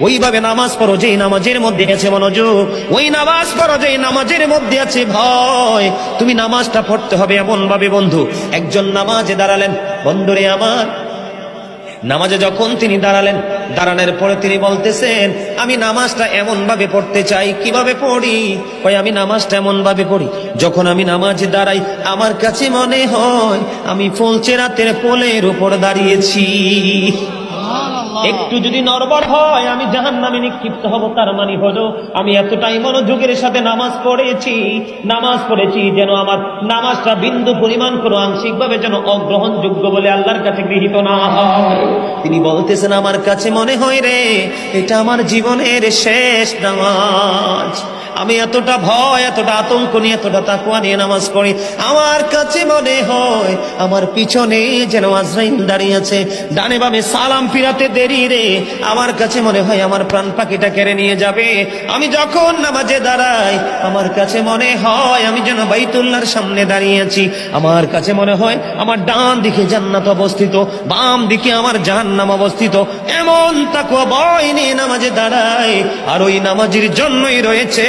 ওইভাবে নামাজ পড়ো, যেই নামাজের মধ্যে আছে মনোযোগ, ওই নামাজ পড়ো, যেই নামাজের মধ্যে আছে ভয়। তুমি নামাজটা পড়তে হবে এমন ভাবে বন্ধু। একজন নামাজে দাঁড়ালেন বন্ধুরে আমার, নামাজে যখন তিনি দাঁড়ালেন, দাঁড়ানোর পরে তিনি বলতেছেন, আমি নামাজটা এমন ভাবে পড়তে চাই, কীভাবে পড়ি? ওই আমি নামাজটা এমন ভাবে পড়ি, যখন আমি নামাজে দাঁড়াই, আমার কাছে মনে হয়, আমি ফলছে রাতের পোলের উপর দাঁড়িয়েছি। একটু যদি নরবর হয়, আমি জাহান নামে নিক্ষিপ্ত হব, তার মানে হলো আমি এতটাই মনোযোগের সাথে নামাজ পড়েছি নামাজ পড়েছি যেন আমার নামাজটা বিন্দু পরিমাণ কোনো আংশিকভাবে যেন অগ্রহণযোগ্য বলে আল্লাহর কাছে গৃহীত না হয়। তিনি বলতেছেন, আমার কাছে মনে হয় রে, এটা আমার জীবনের শেষ নামাজ। আমি এতটা ভয়, এতটা আতঙ্ক নিয়ে, এতটা তাকুয়া নিয়ে নামাজ পড়ি। আমার কাছে মনে হয়, আমার পিছনে যেন আজরাইল দাঁড়িয়ে আছে। ডানে বামে সালাম ফিরাতে দেরি রে। আমার কাছে মনে হয়, আমার প্রাণ পাখিটা কেড়ে নিয়ে যাবে। আমি যখন নামাজে দাঁড়াই, আমার কাছে মনে হয়, আমি যেন বাইতুল্লার সামনে দাঁড়িয়ে আছি। আমার কাছে মনে হয়, আমার ডান দিকে জান্নাত অবস্থিত, বাম দিকে আমার জাহান্নাম অবস্থিত। এমন তাকুয়া ভয় নিয়ে নামাজে দাঁড়াই, আর ওই নামাজের জন্যই রয়েছে।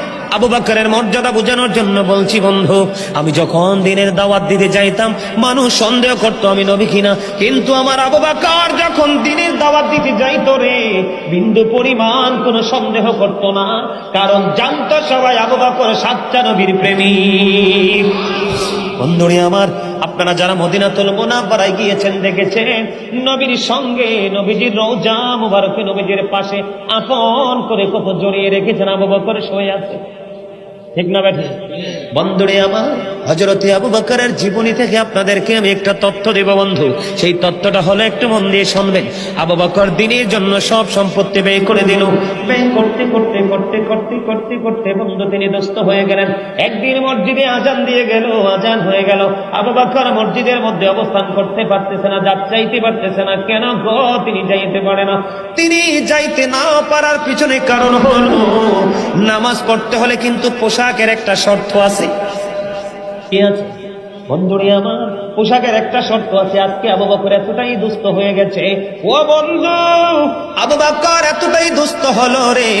আবু বাকরের মর্যাদা বোঝানোর জন্য বলছি, বন্ধু, আমি যখন দিনের দাওয়াত দিতে যাইতাম, মানুষ সন্দেহ করতো আমি নবী কিনা। কিন্তু আমার আবু বাকর যখন দিনের দাওয়াত দিতে যাইত রে, বিন্দু পরিমাণ কোনো সন্দেহ করতো না, কারণ জানতো সবাই আবু বাকর সাচ্চা নবীর প্রেমিক। বন্ধুরে আমার, আপনারা যারা মদিনাতুল মোনাব্বারায় গিয়েছেন, দেখেছেন, নবীর সঙ্গে নবীজির রওজা মুবারকে নবীজির পাশে আপন করে কত জড়িয়ে রেখেছেন, আবু বকর শুয়ে আছে। ঠিক না ব্যাঠে বন্ধুরে আমার। হজরতে আবু বকরের জীবনী থেকে আপনাদেরকে আমি একটা তথ্য দেব বন্ধু। সেই তথ্যটা হলো, একটু মন দিয়ে শুনবেন। আবু বকর দিনের জন্য সব সম্পত্তি ব্যয় করে দিল। ব্যয় করতে করতে করতে করতে করতে করতে বন্ধু তিনি দস্ত হয়ে গেলেন। একদিন মসজিদে আজান দিয়ে গেল, আজান হয়ে গেল। আবু বকর মসজিদের মধ্যে অবস্থান করতে পারতেছে না, যাত চাইতে পারতেছে না। কেন গো, তিনি যাইতে পারে না। তিনি যাইতে না পারার পিছনে কারণ হলো, নামাজ পড়তে হলে কিন্তু পোশাকের একটা শর্ত আছে। কি আছে? বন্ধুরে আমার। পোশাকের একটা শর্ত আছে, আজকে আবু বকর এতটাই দুস্থ হয়ে গেছে। ও বন্ধু, আবু বকর এতটাই দুস্থ হলো রে।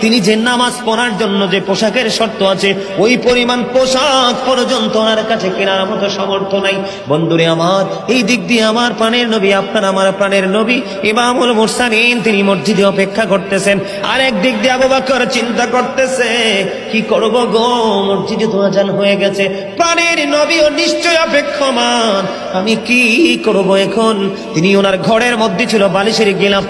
তিনি যে নামাজ পড়ার জন্য যে পোশাকের শর্ত আছে, ওই পরিমাণ পোশাক পর্যন্ত ওনার কাছে কেনার মতো সমর্থ নাই। বন্ধুরে আমার, এই দিক দিয়ে আমার প্রাণের নবী, আপনার আমার প্রাণের নবী, ইমামুল মুরসালিন, তিনি মসজিদে অপেক্ষা করতেছেন। আর এক দিক দিয়ে আবু বকর চিন্তা করতেছে, কি করব গো? মসজিদে তো আজান হয়ে গেছে। প্রাণের নবীও নিশ্চয় অপেক্ষমান। আমি কি করব এখন? তিনি ওনার ঘরের মধ্যে ছিল, বালিশের গেলাম।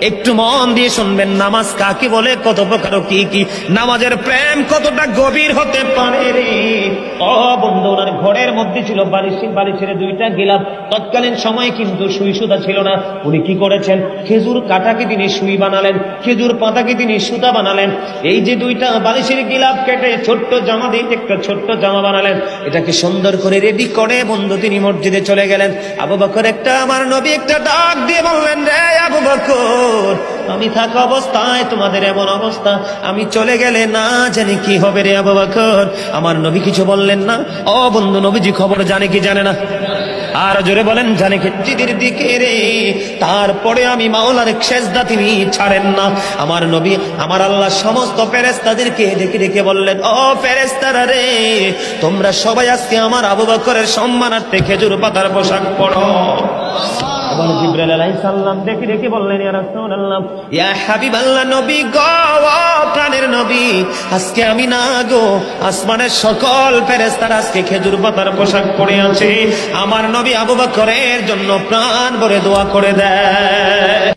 একটু মন দিয়ে শুনবেন, নামাজ কাকে বলে, কত প্রকার কি কি? নামাজের প্রেম কতটা গভীর হতে পারে রে? বন্ধু, ওনার ঘরের মধ্যে ছিল বালিশের বালিশের দুইটা গিলাপ তৎকালীন সময়ে কিন্তু সুই সুতা ছিল না। উনি কি করেছেন? খেজুর কাটাকে তিনি সুই বানালেন, খেজুর পাতাকে তিনি সুতা বানালেন। এই যে দুইটা বালিশের গিলাপ কেটে ছোট্ট জামা দিয়ে একটা ছোট্ট জামা বানালেন, এটাকে সুন্দর করে রেডি করে বন্ধু তিনি মসজিদে চলে গেলেন। আবু বকর একটা, আমার নবী একটা ডাক দিয়ে বললেন, রে আবু বকর, আমি থাকা অবস্থায় তোমাদের এমন অবস্থা। আমি চলে গেলে না জানি কি হবে রে আবু বকর। আমার নবী কিছু বললেন না। ও বন্ধু, নবীজি খবর জানে কি জানে না? আর জোরে বলেন, জানে খেজিদের দিকে রে, তারপরে আমি মাওলার শেষদা তিনি ছাড়েন না। আমার নবী, আমার আল্লাহ সমস্ত ফেরেস্তাদেরকে ডেকে ডেকে বললেন, ও ফেরেস্তারা রে, তোমরা সবাই আজকে আমার আবু বকরের সম্মানার্থে খেজুর পাতার পোশাক পড়ো নবী প্রাণের নবী, আজকে আমি না গো সকল আজকে খেজুর পাতার পোশাক পরে আছে। আমার নবী আবু বকরের জন্য প্রাণ ভরে দোয়া করে দেয়।